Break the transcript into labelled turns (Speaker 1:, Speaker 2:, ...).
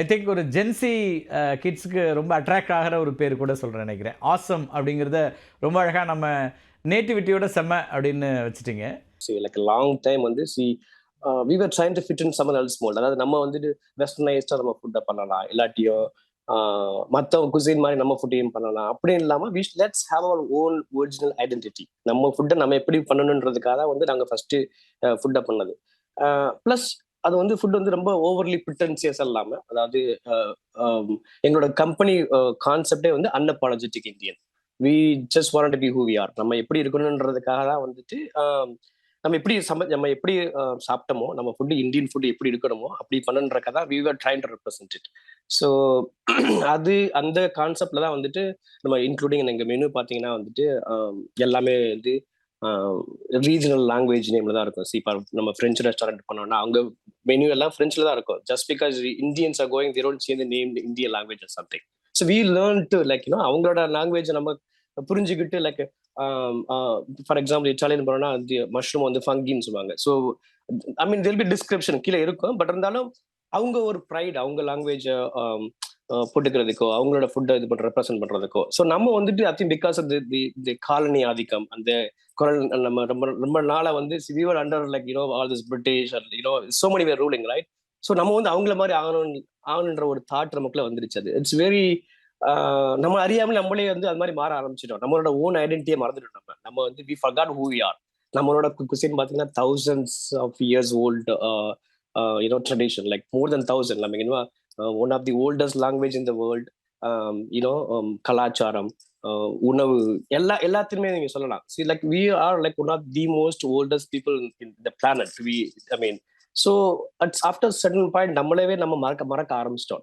Speaker 1: ஐ think ஒரு gen Z கிட்ஸுக்கு uh, ரொம்ப அட்ராக்ட் ஆகிற ஒரு பேர் கூட சொல்கிறேன் நினைக்கிறேன். ஆசம் அப்படிங்கிறத ரொம்ப அழகாக நம்ம நேட்டிவிட்டியோட செம்ம அப்படின்னு வச்சுட்டீங்க.
Speaker 2: சி லைக் லாங் டைம் வந்து see we were trying to fit in someone else's mould அதாவது நம்ம வந்துட்டு வெஸ்டர்னைஸ்டாக நம்ம ஃபுட்டை பண்ணலாம். இல்லாட்டியும் uh, மற்ற குசின் மாதிரி நம்ம ஃபுட்டையும் பண்ணலாம். அப்படின்னு இல்லாமல் we let's have our own original identity நம்ம ஃபுட்டை நம்ம எப்படி பண்ணணுன்றதுக்காக தான் வந்து நாங்கள் ஃபஸ்ட்டு ஃபுட்டை பண்ணது. Uh, ப்ளஸ் அது வந்து ஃபுட் வந்து ரொம்ப ஓவர்லி பிட்டன்சியஸ் இல்லாம அதாவது எங்களோட கம்பெனி கான்செப்டே வந்து unapologetic Indian we just want to be who we are நம்ம எப்படி இருக்கணுன்றதுக்காக தான் வந்துட்டு நம்ம எப்படி சம நம்ம எப்படி சாப்பிட்டோமோ நம்ம ஃபுட்டு இந்தியன் ஃபுட்டு எப்படி இருக்கணுமோ அப்படி பண்ணுன்றக்க தான் we are trying to represent it so அது அந்த கான்செப்ட்ல தான் வந்துட்டு நம்ம இன்க்ளூடிங் எங்கள் மெனு பார்த்தீங்கன்னா வந்துட்டு எல்லாமே வந்து ரீஜனல் லாங்குவேஜ் நேம்ல தான் இருக்கும். சி நம்ம ஃப்ரெஞ்சு ரெஸ்டாரண்ட் பண்ணோம்னா அவங்க மெனு எல்லாம் ஃப்ரெஞ்சில் தான் இருக்கும். Just because Indians are going there சேர்ந்து நேம் இந்திய language something so we learn to like you know அவங்களோட லாங்குவேஜ் நம்ம புரிஞ்சுக்கிட்டு லைக் ஃபார் எக்ஸாம்பிள் இட்டாலியன் போனோம்னா மஷ்ரூம் வந்து ஃபங்கின்னு சொல்லுவாங்க. So I mean tell be description கீழே இருக்கும். பட் இருந்தாலும் அவங்க ஒரு ப்ரைட் அவங்க லாங்குவேஜ் போட்டுக்கிறதுக்கோ அவங்களோட ஃபுட்டை இது பண்ண ரெப்ரசென்ட் பண்றதுக்கோ. ஸோ நம்ம வந்துட்டு I think because of the the colony ஆதிக்கம் அந்த குரல் நம்ம ரொம்ப ரொம்ப நாளா வந்து we were under like you know all this British you know so many were ruling right so நம்ம வந்து அவங்கள மாதிரி ஆகணும் ஆகணுன்ற ஒரு தாட் நமக்குள்ள வந்துருச்சு அது. இட்ஸ் வெரி நம்ம அறியாமல் நம்மளே வந்து அது மாதிரி மாற ஆரம்பிச்சிட்டோம். நம்மளோட ஓன் ஐடென்டிட்டியை மறந்துட்டோம் நம்ம. நம்ம வந்து we forgot who we are நம்மளோட குசின் பார்த்தீங்கன்னா thousands of years old you know tradition like more than thousand நம்ம இன்னும் one of the oldest language in the world you know கலாச்சாரம் உணவு எல்லா எல்லாத்தையுமே நீங்க சொல்லலாம் see like we are like one of the most oldest people in the planet we I mean so it's after certain point நம்மளவே நம்ம மறக்க மறக்க ஆரம்பிச்சிட்டோம்